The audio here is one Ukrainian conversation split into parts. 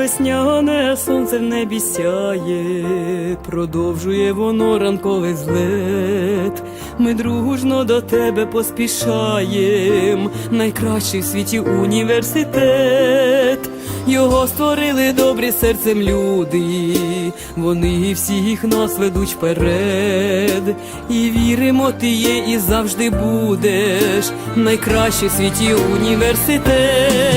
Весняне сонце в небі сяє, продовжує воно ранковий злет. Ми дружно до тебе поспішаєм, найкращий в світі університет. Його створили добрі серцем люди, вони всіх нас ведуть вперед. І віримо, ти є і завжди будеш найкращий в світі університет.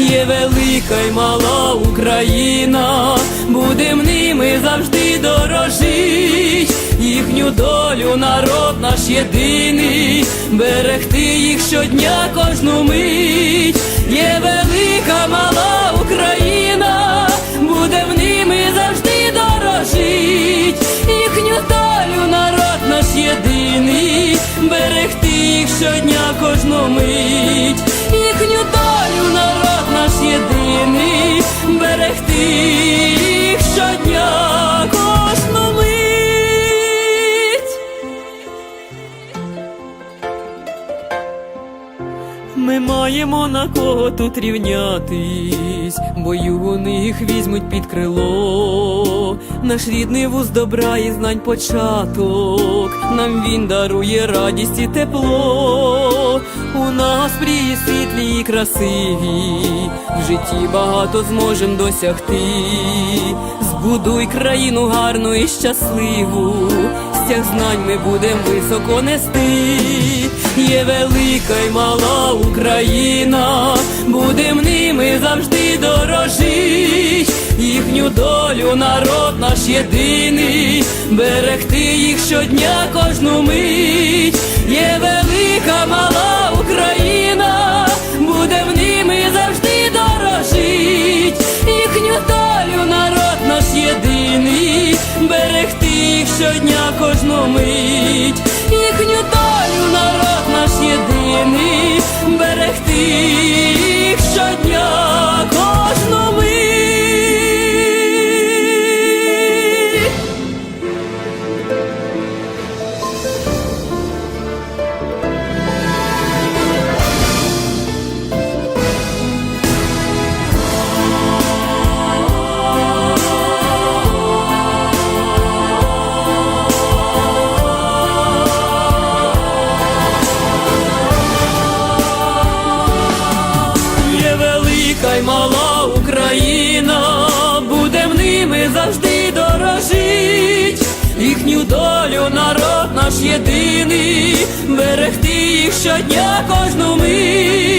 Є велика й мала Україна, будем ними завжди дорожить. Їхню долю народ наш єдиний, берегти їх щодня кожну мить. Є велика мала Україна, буде в ними завжди дорожить. Їхню долю народ наш єдиний, берегти їх щодня кожну мить. Їх щодня кожну. Ми маємо на кого тут рівнятись, бою у них візьмуть під крило. Наш рідний вуз добра і знань початок. Нам він дарує радість і тепло. Нас світлі і красиві, в житті багато зможем досягти. Збудуй країну гарну і щасливу, стяг знань ми будем високо нести. Є велика й мала Україна, будем ними завжди дорожить. Їхню долю народ наш єдиний, берегти їх щодня кожну мить. Є велика мала Україна, щодня кожну мить. Їхню долю народ наш єдиний, берегти завжди. Їхню долю народ наш єдиний, берегти їх щодня кожну мить.